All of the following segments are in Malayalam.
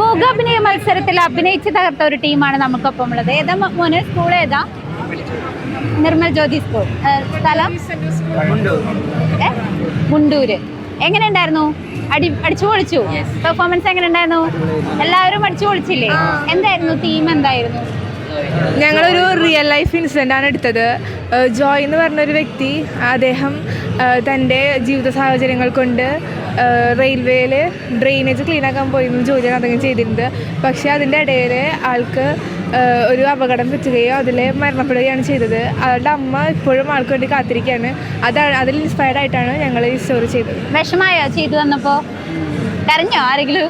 മൂകാഭിനയ മത്സരത്തിൽ അഭിനയിച്ച് തകർത്ത ഒരു ടീമാണ് നമുക്കൊപ്പം ഉള്ളത്. ഏതാ മോന്? സ്കൂൾ ഏതാ? നിർമ്മൽ ജ്യോതി സ്കൂൾ സ്ഥലം? മുണ്ടൂര്. എങ്ങനെ ഉണ്ടായിരുന്നു അടി അടിച്ചു പൊളിച്ചു? പെർഫോമൻസ് എങ്ങനെ ഉണ്ടായിരുന്നു എല്ലാവരും അടിച്ചു പൊളിച്ചില്ലേ? എന്തായിരുന്നു? തീം എന്തായിരുന്നു? ഞങ്ങളൊരു റിയൽ ലൈഫ് ഇൻസിഡന്റ് ആണ് എടുത്തത്. ജോയ് എന്ന് പറഞ്ഞൊരു വ്യക്തി അദ്ദേഹം തന്റെ ജീവിത സാഹചര്യങ്ങൾ കൊണ്ട് റെയിൽവേയിൽ ഡ്രെയിനേജ് ക്ലീൻ ആക്കാൻ പോയി ജോലിയാണ് അദ്ദേഹം ചെയ്തിരുന്നത്. പക്ഷേ അതിന്റെ ഇടയിൽ ആൾക്ക് ഒരു അപകടം പറ്റുകയോ അതിൽ മരണപ്പെടുകയാണ് ചെയ്തത്. അവരുടെ അമ്മ ഇപ്പോഴും ആൾക്ക് വേണ്ടി കാത്തിരിക്കുകയാണ്. അതാണ് അതിൽ ഇൻസ്പയർഡ് ആയിട്ടാണ് ഞങ്ങൾ ഈ സ്റ്റോറി ചെയ്തത്. വിഷമായോ? ചെയ്തു തന്നപ്പോൾ കരഞ്ഞോ ആരെങ്കിലും?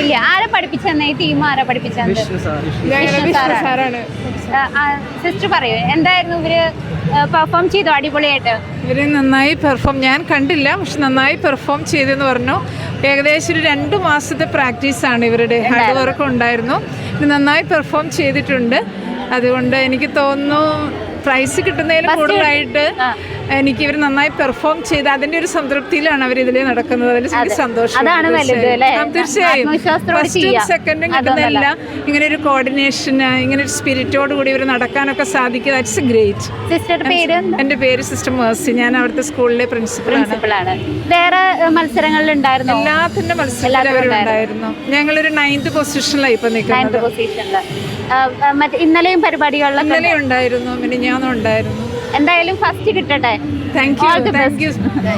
ഇല്ല ആരെ പഠിപ്പിച്ചെന്ന? ഈ ടീം ആരെ പഠിപ്പിച്ചത് സിസ്റ്റർ പറയൂ എന്തായിരുന്നു ഇവർ പെർഫോം ചെയ്തു അടിപൊളിയായിട്ട്? ഇവർ നന്നായി പെർഫോം ഞാൻ കണ്ടില്ല പക്ഷെ നന്നായി പെർഫോം ചെയ്തെന്ന് പറഞ്ഞു. ഏകദേശം ഒരു രണ്ട് മാസത്തെ പ്രാക്ടീസ് ആണ് ഇവരുടെ ഹാർഡ് വർക്ക് ഉണ്ടായിരുന്നു. നന്നായി പെർഫോം ചെയ്തിട്ടുണ്ട്. അതുകൊണ്ട് എനിക്ക് തോന്നുന്നു പ്രൈസ് കിട്ടുന്നതിൽ കൂടുതലായിട്ട്. എനിക്ക് ഇവർ നന്നായി പെർഫോം ചെയ്ത് അതിന്റെ ഒരു സംതൃപ്തിയിലാണ് അവർ ഇതിൽ നടക്കുന്നത്. അതിൽ എനിക്ക്. സന്തോഷം? തീർച്ചയായും. ഫസ്റ്റും സെക്കൻഡും കിട്ടുന്നതല്ല ഇങ്ങനെ ഒരു കോർഡിനേഷൻ ഇങ്ങനെ ഒരു സ്പിരിറ്റോട് കൂടി ഇവർ നടക്കാനൊക്കെ സാധിക്കുക. ദാറ്റ്സ് ഗ്രേറ്റ് എന്റെ പേര്? എന്റെ പേര് സിസ്റ്റർ മേഴ്സി ഞാൻ അവിടുത്തെ സ്കൂളിലെ പ്രിൻസിപ്പളാണ് വേറെ വേറെ ഉണ്ടായിരുന്നു? എല്ലാത്തിന്റെ അവരുണ്ടായിരുന്നു ഞങ്ങളൊരു നയൻത് പൊസിഷനിലായി ഇപ്പൊ നിൽക്കുന്നത്. ഇന്നലെയും പരിപാടികളിലും ഇന്നലെ ഉണ്ടായിരുന്നു. മിനിഞ്ഞാന്നും ഉണ്ടായിരുന്നു. എന്തായാലും ഫസ്റ്റ് കിട്ടട്ടെ. Thank you